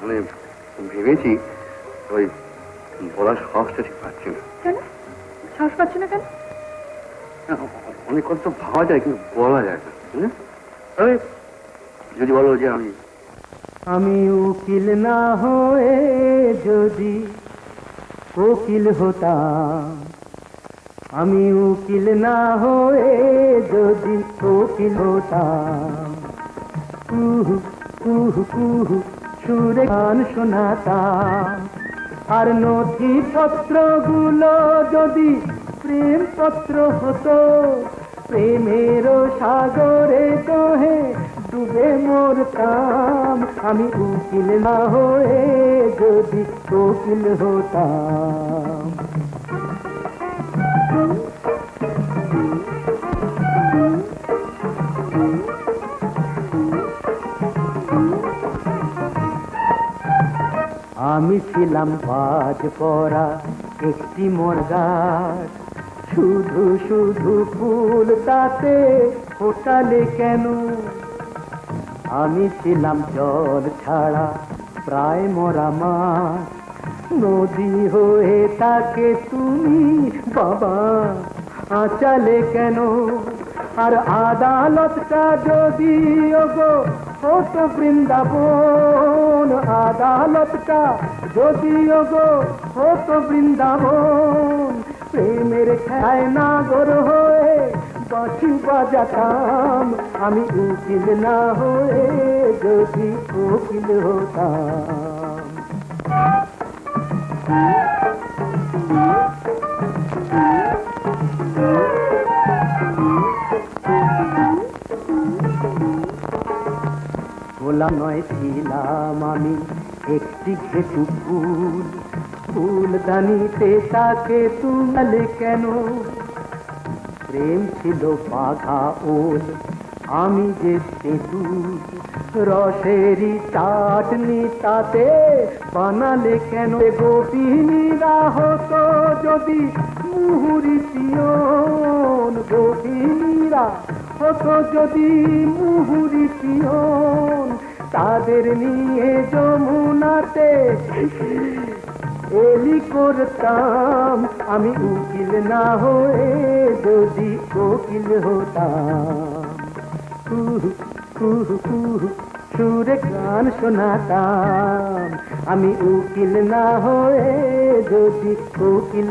মানে ভেবেছি ওই বলার সাহসটা ঠিক পাচ্ছি না। কেন? সাহস পাচ্ছ না কেন? অনেক কথা তো ভাবা যায় কিন্তু বলা যায় না? তবে যদি বলো যে আমি আমি উকিল না হয়ে যদি কোকিল হতাম আমি উকিল না হয়ে যদি কোকিল হতাম। কুহু কুহু কুহু সুরে গান শোনাতাম আর নথি পত্রগুলো যদি প্রেম পত্র হতো, প্রেমের সাগরে কহে ডুবে মোর কাম আমি উকিল না হয়ে যদি কোকিল হতাম। আমি ছিলাম বাজ পরা একটি মর্গার শুধু শুধু ফুল তাতে ফোটালে কেন? আমি ছিলাম জল ছাড়া প্রায় মরা মাছ। নদী হয়ে তাকে তুমি বাবা, আচালে কেন? আর আদালতটা যদি গো হতো বৃন্দাবন আদালতটা যদিও গো হতো বৃন্দাবন, প্রেমের খেলায় নাগর হয়ে বাঁশি বাজাতাম আমি উকিল না হয়ে যদি উকিল হতাম। গোলাম নয় ছিলাম আমি একটি ঘেটু ফুল। ফুলদানিতে তাকে তুমালে কেন? প্রেম ছিল বাঘা ওল আমি যে সেতু। রসেরই চাটনি তাতে বানালে কেন? গোপিনীরা হতো যদি মুহুরি পিয়ন গোপিনীরা হতো যদি মুহুরি পিয়ন তাদের নিয়ে যমুনাতে এলি করতাম আমি উকিল না হয়ে যদি কোকিল হতাম। সুরে গান শোনাতাম। আমি উকিল না হয়ে যদি কোকিল